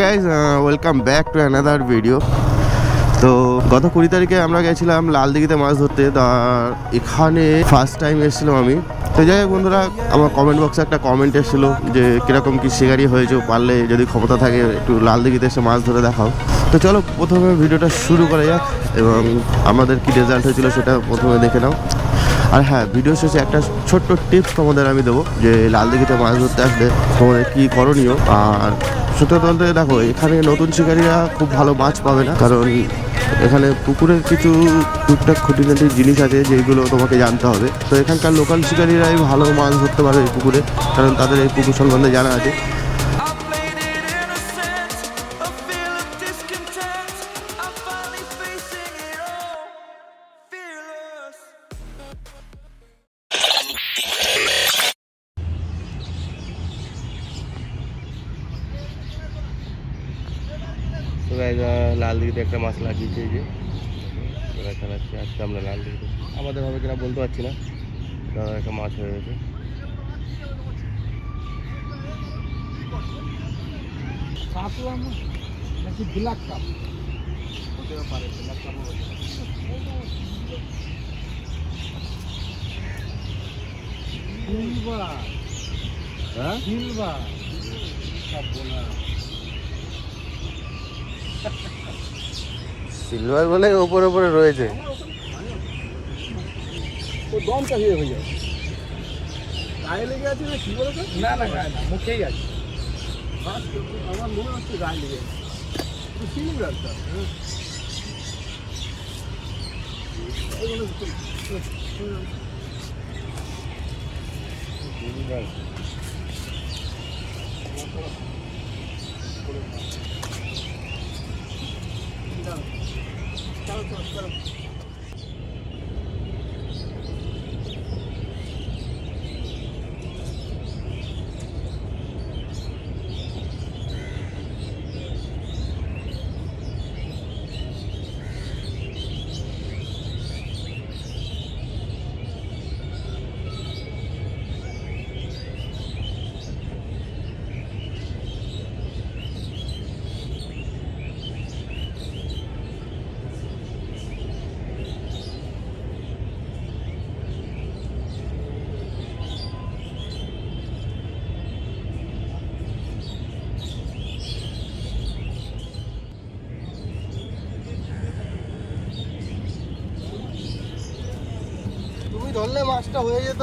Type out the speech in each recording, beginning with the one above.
Guys welcome back to another video তো গত কুড়ি তারিখে আমরা গেছিলাম লাল দিঘিতে মাছ ধরতে। তা এখানে ফার্স্ট টাইম এসেছিলাম আমি। তো যাই হোক বন্ধুরা, আমার কমেন্ট বক্সে একটা কমেন্ট এসেছিল যে কীরকম কি শিকারি হয়েছে, পারলে যদি ক্ষমতা থাকে একটু লাল দিঘিতে এসে মাছ ধরে দেখাও। তো চলো, প্রথমে ভিডিওটা শুরু করা যাক এবং আমাদের কি রেজাল্ট হয়েছিল সেটা প্রথমে দেখে নাও। আর হ্যাঁ ভিডিও শেষে একটা ছোট্ট টিপস তোমাদের আমি দেবো যে লাল দিঘিতে মাছ ধরতে আসলে তোমাদের কী করণীয়? আর সুতরাং দেখো, এখানে নতুন শিকারীরা খুব ভালো মাছ পাবে না। কারণ এখানে পুকুরের কিছু টুকটাক খুঁটিনাটি জিনিস আছে যেগুলো তোমাকে জানতে হবে। তো এখানকার লোকাল শিকারীরাই ভালো মাছ ধরতে পারে এই পুকুরে। কারণ তাদের এই পুকুর সম্বন্ধে জানা আছে। লাল দিঘিতে একটা মাছ লাগিয়েছে এই যে ওরা খেলাচ্ছে আজকে আমরা লাল দিঘিতে। আমাদের হবে কিনা বলতে পারছি না একটা মাছ হয়ে গেছে। Black cup? পারে ব্ল্যাক কাপ সিলভার। হ্যাঁ? সিলভার। না সিলভার বলে ওপরে ওপরে রয়েছে। ও দমটা হয়ে হয়ে যায় গায়ে লেগে আছে না কি বলতো? না না গায়ে না মুখেই আছে। আমার মনে হচ্ছে গায়ে লেগে আছে। সিলভারটা তুমি ধরলে মাছটা হয়ে যেত।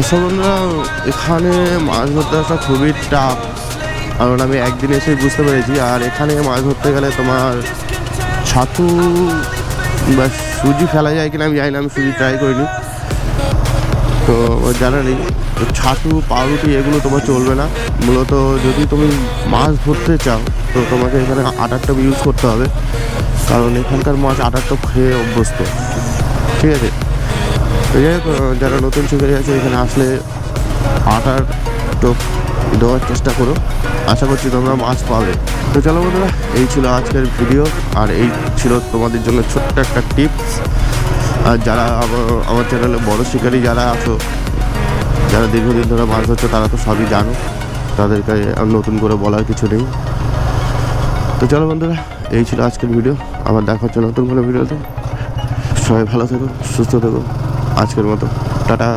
দর্শক বন্ধুরা এখানে মাছ ধরতে আসা খুবই টাফ কারণ আমি একদিন এসে বুঝতে পেরেছি, আর এখানে মাছ ধরতে গেলে তোমার ছাতু বা সুজি ফেলা যায় কিনা আমি জানি না, আমি সুজি ট্রাই করিনি। তো জানা নেই ছাতু, পাউরুটি এগুলো তোমার চলবে না। মূলত যদি তুমি মাছ ধরতে চাও, তো তোমাকে এখানে আটার টপ ইউজ করতে হবে। কারণ এখানকার মাছ আটার টপ খেয়ে অভ্যস্ত। ঠিক আছে? যাই হোক যারা নতুন শিকারি আছে, এখানে আসলে আটার টোপ দেওয়ার চেষ্টা করো। আশা করছি তোমরা মাছ পাবে। তো চলো বন্ধুরা, এই ছিল আজকের ভিডিও আর এই ছিল তোমাদের জন্য ছোট্ট একটা টিপস আর যারা আমার- চ্যানেলে বড় শিকারি যারা আছো, যারা দীর্ঘদিন ধরে মাছ ধরছো, তারা তো সবই জানো। তাদেরকে নতুন করে বলার কিছু নেই। তো চলো বন্ধুরা, এই ছিল আজকের ভিডিও আবার দেখা হচ্ছে নতুন কোনো ভিডিওতে সবাই ভালো থেকো, সুস্থ থেকো। আজকের মতো। টাটা।